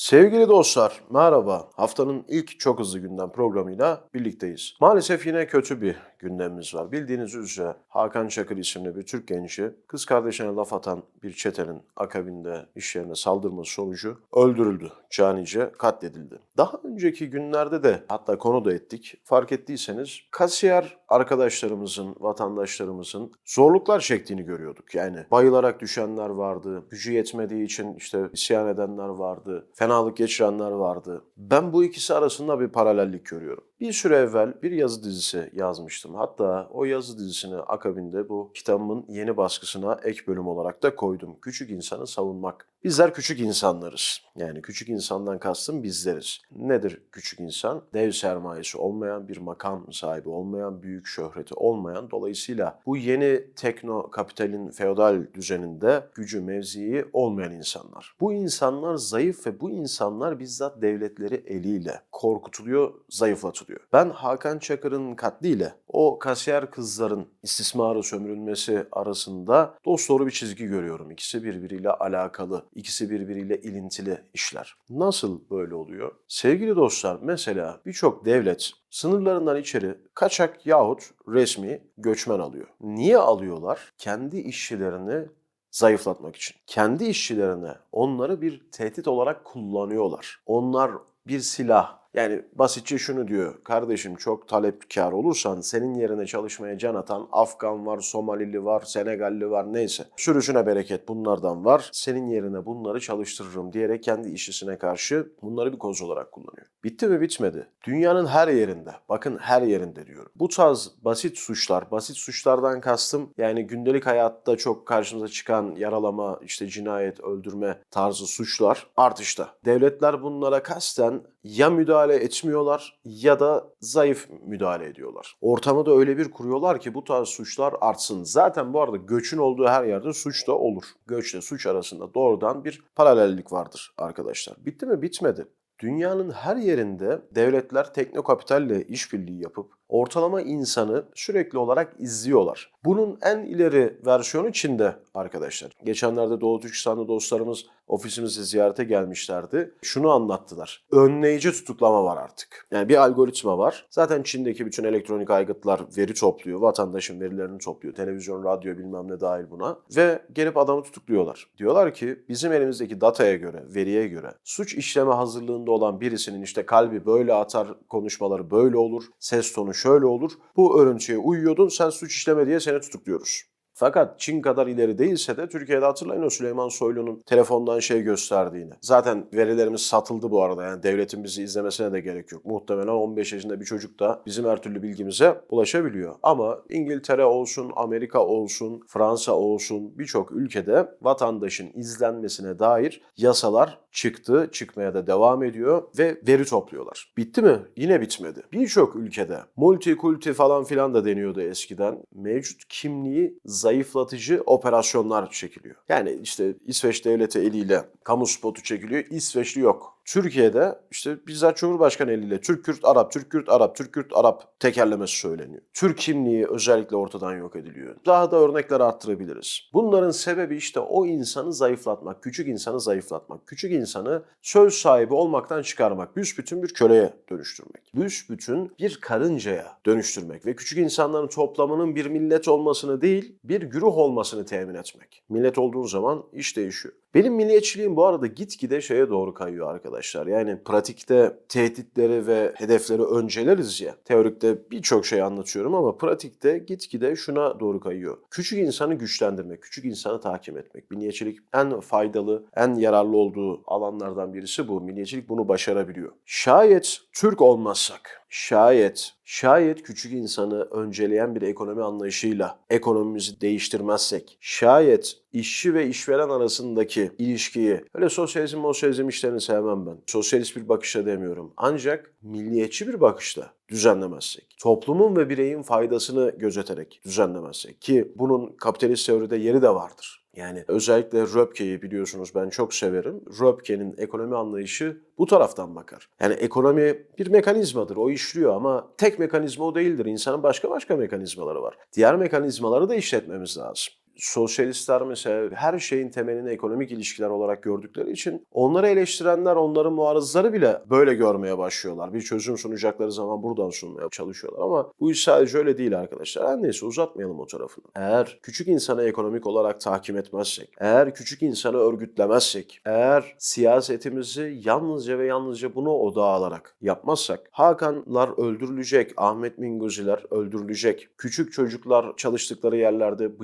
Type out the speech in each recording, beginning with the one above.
Sevgili dostlar, merhaba. Haftanın ilk çok hızlı gündem programıyla birlikteyiz. Maalesef yine kötü bir gündemimiz var. Bildiğiniz üzere Hakan Çakır isimli bir Türk genci kız kardeşine laf atan bir çetenin akabinde iş yerine saldırması sonucu öldürüldü. Canice katledildi. Daha önceki günlerde de hatta konu da ettik. Fark ettiyseniz kasiyer arkadaşlarımızın, vatandaşlarımızın zorluklar çektiğini görüyorduk. Yani bayılarak düşenler vardı, gücü yetmediği için işte isyan edenler vardı, fenalık geçirenler vardı. Ben bu ikisi arasında bir paralellik görüyorum. Bir süre evvel bir yazı dizisi yazmıştım. Hatta o yazı dizisini akabinde bu kitabımın yeni baskısına ek bölüm olarak da koydum. Küçük insanı savunmak. Bizler küçük insanlarız. Yani küçük insandan kastım bizleriz. Nedir küçük insan? Dev sermayesi olmayan, bir makam sahibi olmayan, büyük şöhreti olmayan. Dolayısıyla bu yeni tekno kapitalin feodal düzeninde gücü, mevzii olmayan insanlar. Bu insanlar zayıf ve bu insanlar bizzat devletleri eliyle korkutuluyor, zayıflatılıyor. Ben Hakan Çakır'ın katliyle o kasiyer kızların istismarı sömürülmesi arasında dosdoğru bir çizgi görüyorum. İkisi birbiriyle alakalı, ikisi birbiriyle ilintili işler. Nasıl böyle oluyor? Sevgili dostlar mesela birçok devlet sınırlarından içeri kaçak yahut resmi göçmen alıyor. Niye alıyorlar? Kendi işçilerini zayıflatmak için. Kendi işçilerine onları bir tehdit olarak kullanıyorlar. Onlar bir silah, yani basitçe şunu diyor. Kardeşim çok talepkar olursan senin yerine çalışmaya can atan Afgan var, Somalili var, Senegalli var neyse. Sürüsüne bereket bunlardan var. Senin yerine bunları çalıştırırım diyerek kendi işçisine karşı bunları bir koz olarak kullanıyor. Bitti mi bitmedi. Dünyanın her yerinde, bakın her yerinde diyorum. Bu tarz basit suçlar, basit suçlardan kastım yani gündelik hayatta çok karşımıza çıkan yaralama, işte cinayet, öldürme tarzı suçlar artışta. Devletler bunlara kasten ya müdahale etmiyorlar ya da zayıf müdahale ediyorlar. Ortamı da öyle bir kuruyorlar ki bu tarz suçlar artsın. Zaten bu arada göçün olduğu her yerde suç da olur. Göçle suç arasında doğrudan bir paralellik vardır arkadaşlar. Bitti mi? Bitmedi. Dünyanın her yerinde devletler teknokapitalle işbirliği yapıp ortalama insanı sürekli olarak izliyorlar. Bunun en ileri versiyonu Çin'de arkadaşlar. Geçenlerde Doğu Türkistan'da dostlarımız ofisimizi ziyarete gelmişlerdi. Şunu anlattılar. Önleyici tutuklama var artık. Yani bir algoritma var. Zaten Çin'deki bütün elektronik aygıtlar veri topluyor. Vatandaşın verilerini topluyor. Televizyon, radyo bilmem ne dahil buna. Ve gelip adamı tutukluyorlar. Diyorlar ki bizim elimizdeki dataya göre, veriye göre suç işleme hazırlığında olan birisinin işte kalbi böyle atar, konuşmaları böyle olur, ses tonu şöyle olur. Bu örüntüye uyuyordun sen suç işleme diye seni tutukluyoruz. Fakat Çin kadar ileri değilse de Türkiye'de hatırlayın o Süleyman Soylu'nun telefondan şey gösterdiğini. Zaten verilerimiz satıldı bu arada yani devletin bizi izlemesine de gerek yok. Muhtemelen 15 yaşında bir çocuk da bizim her türlü bilgimize ulaşabiliyor. Ama İngiltere olsun, Amerika olsun, Fransa olsun birçok ülkede vatandaşın izlenmesine dair yasalar çıktı, çıkmaya da devam ediyor ve veri topluyorlar. Bitti mi? Yine bitmedi. Birçok ülkede multikulti falan filan da deniyordu eskiden. Mevcut kimliği zayıflatıcı operasyonlar çekiliyor. Yani işte İsveç devleti eliyle kamu spotu çekiliyor. İsveçli yok. Türkiye'de işte bizzat Cumhurbaşkanı eliyle Türk-Kürt, Arap, Türk-Kürt, Arap, Türk-Kürt, Arap tekerlemesi söyleniyor. Türk kimliği özellikle ortadan yok ediliyor. Daha da örnekler arttırabiliriz. Bunların sebebi işte o insanı zayıflatmak, küçük insanı zayıflatmak, küçük insanı söz sahibi olmaktan çıkarmak, büsbütün bir köleye dönüştürmek, büsbütün bir karıncaya dönüştürmek ve küçük insanların toplamının bir millet olmasını değil, bir güruh olmasını temin etmek. Millet olduğu zaman iş değişiyor. Benim milliyetçiliğim bu arada gitgide şeye doğru kayıyor arkadaşlar. Yani pratikte tehditleri ve hedefleri önceleriz ya. Teorikte birçok şey anlatıyorum ama pratikte gitgide şuna doğru kayıyor. Küçük insanı güçlendirmek, küçük insanı tahkim etmek. Milliyetçilik en faydalı, en yararlı olduğu alanlardan birisi bu. Milliyetçilik bunu başarabiliyor. Şayet Türk olmazsak, şayet Şayet küçük insanı önceleyen bir ekonomi anlayışıyla ekonomimizi değiştirmezsek, şayet işçi ve işveren arasındaki ilişkiyi, öyle sosyalizm, sosyalizm işlerini sevmem ben. Sosyalist bir bakışla demiyorum. Ancak milliyetçi bir bakışla düzenlemezsek, toplumun ve bireyin faydasını gözeterek düzenlemezsek ki bunun kapitalist teoride yeri de vardır. Yani özellikle Röpke'yi biliyorsunuz ben çok severim. Röpke'nin ekonomi anlayışı bu taraftan bakar. Yani ekonomi bir mekanizmadır, o işliyor ama tek mekanizma o değildir. İnsanın başka başka mekanizmaları var. Diğer mekanizmaları da işletmemiz lazım. Sosyalistler mesela her şeyin temelini ekonomik ilişkiler olarak gördükleri için onları eleştirenler, onların muarızları bile böyle görmeye başlıyorlar. Bir çözüm sunacakları zaman buradan sunmaya çalışıyorlar ama bu iş sadece öyle değil arkadaşlar. Her neyse uzatmayalım o tarafını. Eğer küçük insanı ekonomik olarak tahkim etmezsek, eğer küçük insanı örgütlemezsek, eğer siyasetimizi yalnızca ve yalnızca bunu odağa alarak yapmazsak, Hakanlar öldürülecek, Ahmet Minguziler öldürülecek, küçük çocuklar çalıştıkları yerlerde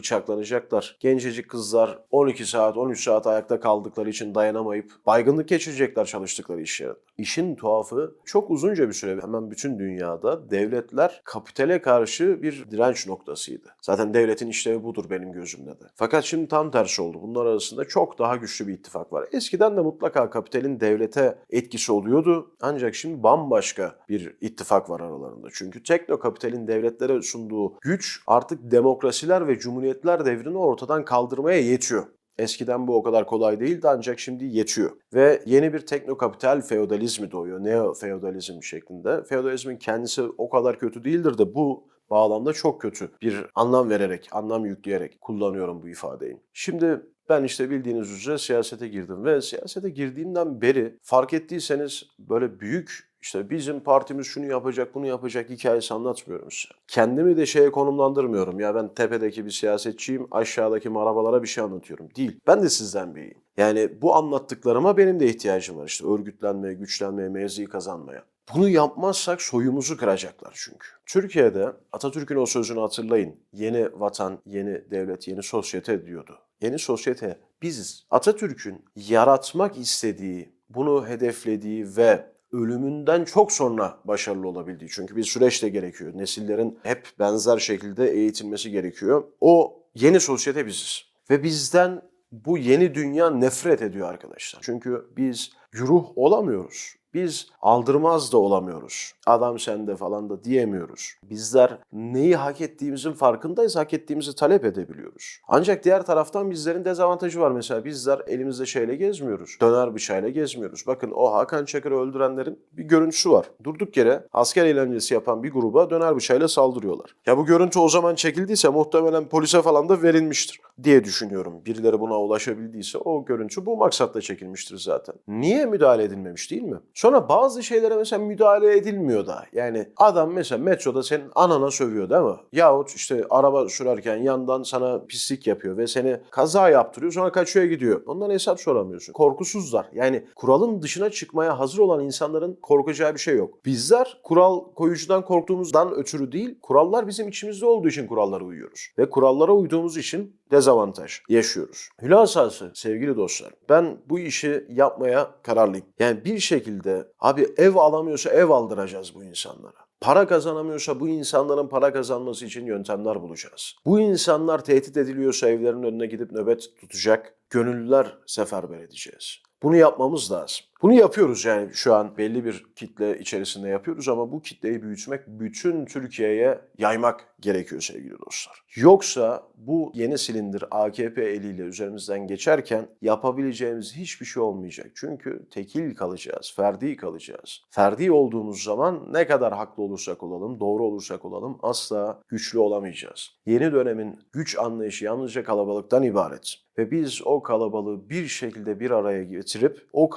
bıçaklanacaklar, gencecik kızlar 12 saat, 13 saat ayakta kaldıkları için dayanamayıp baygınlık geçirecekler çalıştıkları iş yerinde. İşin tuhafı çok uzunca bir süre hemen bütün dünyada devletler kapitale karşı bir direnç noktasıydı. Zaten devletin işlevi budur benim gözümde de. Fakat şimdi tam tersi oldu. Bunlar arasında çok daha güçlü bir ittifak var. Eskiden de mutlaka kapitalin devlete etkisi oluyordu. Ancak şimdi bambaşka bir ittifak var aralarında. Çünkü tekno kapitalin devletlere sunduğu güç artık demokrasiler ve cumhuriyetler devrini ortadan kaldırmaya yetiyor. Eskiden bu o kadar kolay değildi ancak şimdi yetiyor. Ve yeni bir teknokapital feodalizmi doğuyor. Neo feodalizm şeklinde. Feodalizmin kendisi o kadar kötü değildir de bu bağlamda çok kötü bir anlam vererek, anlam yükleyerek kullanıyorum bu ifadeyi. Şimdi ben işte bildiğiniz üzere siyasete girdim ve siyasete girdiğimden beri fark ettiyseniz böyle büyük işte bizim partimiz şunu yapacak, bunu yapacak hikayesi anlatmıyorum size. Kendimi de şeye konumlandırmıyorum. Ya ben tepedeki bir siyasetçiyim, aşağıdaki marabalara bir şey anlatıyorum. Değil. Ben de sizden biriyim. Yani bu anlattıklarıma benim de ihtiyacım var. İşte örgütlenmeye, güçlenmeye, mevzi kazanmaya. Bunu yapmazsak soyumuzu kıracaklar çünkü. Türkiye'de Atatürk'ün o sözünü hatırlayın. Yeni vatan, yeni devlet, yeni sosyete diyordu. Yeni sosyete biziz. Atatürk'ün yaratmak istediği, bunu hedeflediği ve ölümünden çok sonra başarılı olabildiği. Çünkü bir süreç de gerekiyor. Nesillerin hep benzer şekilde eğitilmesi gerekiyor. O yeni sosyete biziz. Ve bizden bu yeni dünya nefret ediyor arkadaşlar. Çünkü biz güruh olamıyoruz. Biz aldırmaz da olamıyoruz. Adam sende falan da diyemiyoruz. Bizler neyi hak ettiğimizin farkındayız, hak ettiğimizi talep edebiliyoruz. Ancak diğer taraftan bizlerin dezavantajı var. Mesela bizler elimizde şeyle gezmiyoruz. Döner bıçağıyla gezmiyoruz. Bakın o Hakan Çakır'ı öldürenlerin bir görüntüsü var. Durduk yere asker eğlencesi yapan bir gruba döner bıçağıyla saldırıyorlar. Ya bu görüntü o zaman çekildiyse muhtemelen polise falan da verilmiştir diye düşünüyorum. Birileri buna ulaşabildiyse o görüntü bu maksatla çekilmiştir zaten. Niye müdahale edilmemiş değil mi? Sonra bazı şeylere mesela müdahale edilmiyor da. Yani adam mesela metroda senin anana sövüyor değil mi? Yahut işte araba sürerken yandan sana pislik yapıyor ve seni kaza yaptırıyor sonra kaçıyor gidiyor. Ondan hesap soramıyorsun. Korkusuzlar. Yani kuralın dışına çıkmaya hazır olan insanların korkacağı bir şey yok. Bizler kural koyucudan korktuğumuzdan ötürü değil, kurallar bizim içimizde olduğu için kurallara uyuyoruz. Ve kurallara uyduğumuz için dezavantaj yaşıyoruz. Hülasası sevgili dostlar ben bu işi yapmaya kararlıyım. Yani bir şekilde abi ev alamıyorsa ev aldıracağız bu insanlara. Para kazanamıyorsa bu insanların para kazanması için yöntemler bulacağız. Bu insanlar tehdit ediliyorsa evlerin önüne gidip nöbet tutacak gönüllüler seferber edeceğiz. Bunu yapmamız lazım. Bunu yapıyoruz yani şu an belli bir kitle içerisinde yapıyoruz ama bu kitleyi büyütmek, bütün Türkiye'ye yaymak gerekiyor sevgili dostlar. Yoksa bu yeni silindir AKP eliyle üzerimizden geçerken yapabileceğimiz hiçbir şey olmayacak. Çünkü tekil kalacağız, ferdi kalacağız. Ferdi olduğumuz zaman ne kadar haklı olursak olalım, doğru olursak olalım asla güçlü olamayacağız. Yeni dönemin güç anlayışı yalnızca kalabalıktan ibaret. Ve biz o kalabalığı bir şekilde bir araya getirip o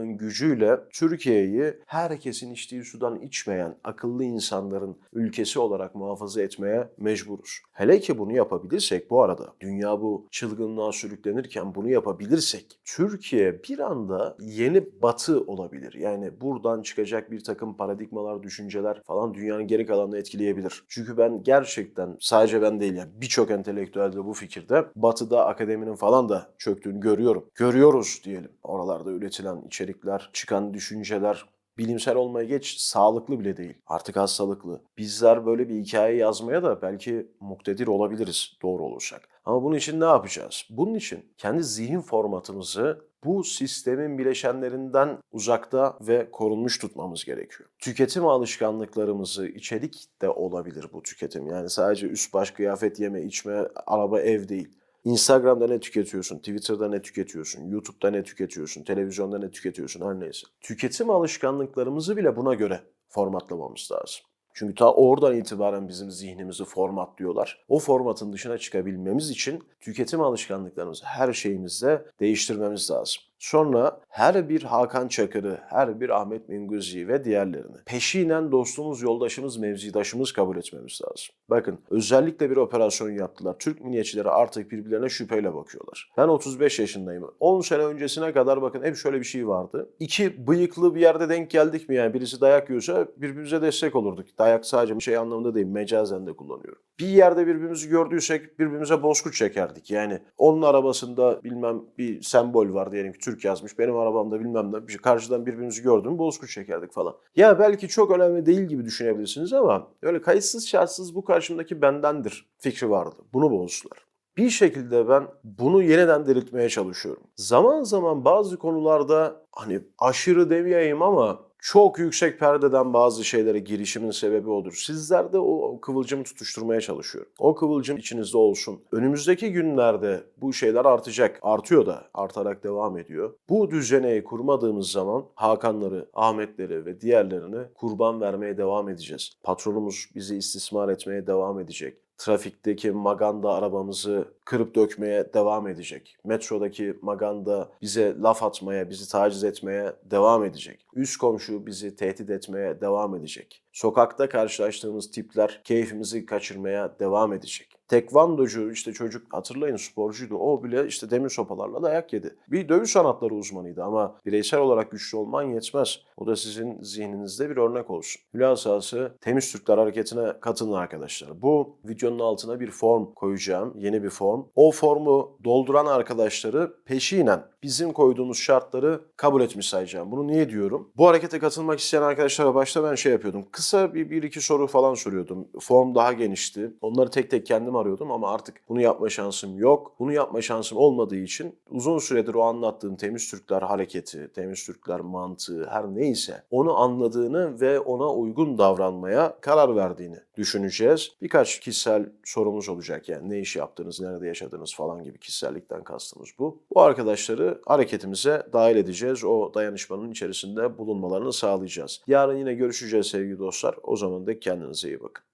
kalabalığın gücüyle Türkiye'yi herkesin içtiği sudan içmeyen akıllı insanların ülkesi olarak muhafaza etmeye mecburuz. Hele ki bunu yapabilirsek bu arada dünya bu çılgınlığa sürüklenirken bunu yapabilirsek Türkiye bir anda yeni batı olabilir. Yani buradan çıkacak bir takım paradigmalar, düşünceler falan dünyanın geri kalanını etkileyebilir. Çünkü ben gerçekten sadece ben değil yani birçok entelektüel de bu fikirde batıda akademinin falan da çöktüğünü görüyorum. Görüyoruz diyelim. Oralarda üretilen içerikler, çıkan düşünceler bilimsel olmaya geç sağlıklı bile değil. Artık hastalıklı. Bizler böyle bir hikaye yazmaya da belki muktedir olabiliriz doğru olursak. Ama bunun için ne yapacağız? Bunun için kendi zihin formatımızı bu sistemin bileşenlerinden uzakta ve korunmuş tutmamız gerekiyor. Tüketim alışkanlıklarımızı, içerik de olabilir bu tüketim. Yani sadece üst baş kıyafet yeme, içme, araba, ev değil. Instagram'da ne tüketiyorsun, Twitter'da ne tüketiyorsun, YouTube'da ne tüketiyorsun, televizyonda ne tüketiyorsun her neyse. Tüketim alışkanlıklarımızı bile buna göre formatlamamız lazım. Çünkü ta oradan itibaren bizim zihnimizi formatlıyorlar. O formatın dışına çıkabilmemiz için tüketim alışkanlıklarımızı her şeyimizde değiştirmemiz lazım. Sonra her bir Hakan Çakır'ı, her bir Ahmet Minguzzi'yi ve diğerlerini peşinen dostumuz, yoldaşımız, mevzidaşımız kabul etmemiz lazım. Bakın özellikle bir operasyon yaptılar. Türk milliyetçileri artık birbirlerine şüpheyle bakıyorlar. Ben 35 yaşındayım. 10 sene öncesine kadar bakın hep şöyle bir şey vardı. İki bıyıklı bir yerde denk geldik mi yani birisi dayak yiyorsa birbirimize destek olurduk. Dayak sadece bir şey anlamında değil mecazen de kullanıyorum. Bir yerde birbirimizi gördüysek birbirimize bozkurt çekerdik. Yani onun arabasında bilmem bir sembol var diyelim ki Türk yazmış. Benim arabamda bilmem ne bir şey. Karşıdan birbirimizi gördüm bozkurt çekerdik falan. Ya belki çok önemli değil gibi düşünebilirsiniz ama öyle kayıtsız şartsız bu karşımdaki bendendir fikri vardı. Bunu bozdular. Bir şekilde ben bunu yeniden diriltmeye çalışıyorum. Zaman zaman bazı konularda hani aşırı demeyeyim ama çok yüksek perdeden bazı şeylere girişimin sebebi odur. Sizlerde o kıvılcımı tutuşturmaya çalışıyorum. O kıvılcım içinizde olsun. Önümüzdeki günlerde bu şeyler artacak. Artıyor da artarak devam ediyor. Bu düzeneyi kurmadığımız zaman Hakanları, Ahmetleri ve diğerlerini kurban vermeye devam edeceğiz. Patronumuz bizi istismar etmeye devam edecek trafikteki maganda arabamızı kırıp dökmeye devam edecek. Metrodaki maganda bize laf atmaya, bizi taciz etmeye devam edecek. Üst komşu bizi tehdit etmeye devam edecek. Sokakta karşılaştığımız tipler keyfimizi kaçırmaya devam edecek. Tekvandocu işte çocuk hatırlayın sporcuydu. O bile işte demir sopalarla dayak yedi. Bir dövüş sanatları uzmanıydı ama bireysel olarak güçlü olman yetmez. O da sizin zihninizde bir örnek olsun. Hülasası Temiz Türkler Hareketi'ne katılın arkadaşlar. Bu videonun altına bir form koyacağım. Yeni bir form. O formu dolduran arkadaşları peşinen bizim koyduğumuz şartları kabul etmiş sayacağım. Bunu niye diyorum? Bu harekete katılmak isteyen arkadaşlara başta ben şey yapıyordum. Kısa bir, bir iki soru falan soruyordum. Form daha genişti. Onları tek tek kendim arıyordum ama artık bunu yapma şansım yok. Bunu yapma şansım olmadığı için uzun süredir o anlattığım Temiz Türkler hareketi, Temiz Türkler mantığı her neyse onu anladığını ve ona uygun davranmaya karar verdiğini düşüneceğiz. Birkaç kişisel sorumuz olacak yani ne iş yaptınız, nerede yaşadınız falan gibi kişisellikten kastımız bu. Bu arkadaşları hareketimize dahil edeceğiz. O dayanışmanın içerisinde bulunmalarını sağlayacağız. Yarın yine görüşeceğiz sevgili dostlar. O zaman da kendinize iyi bakın.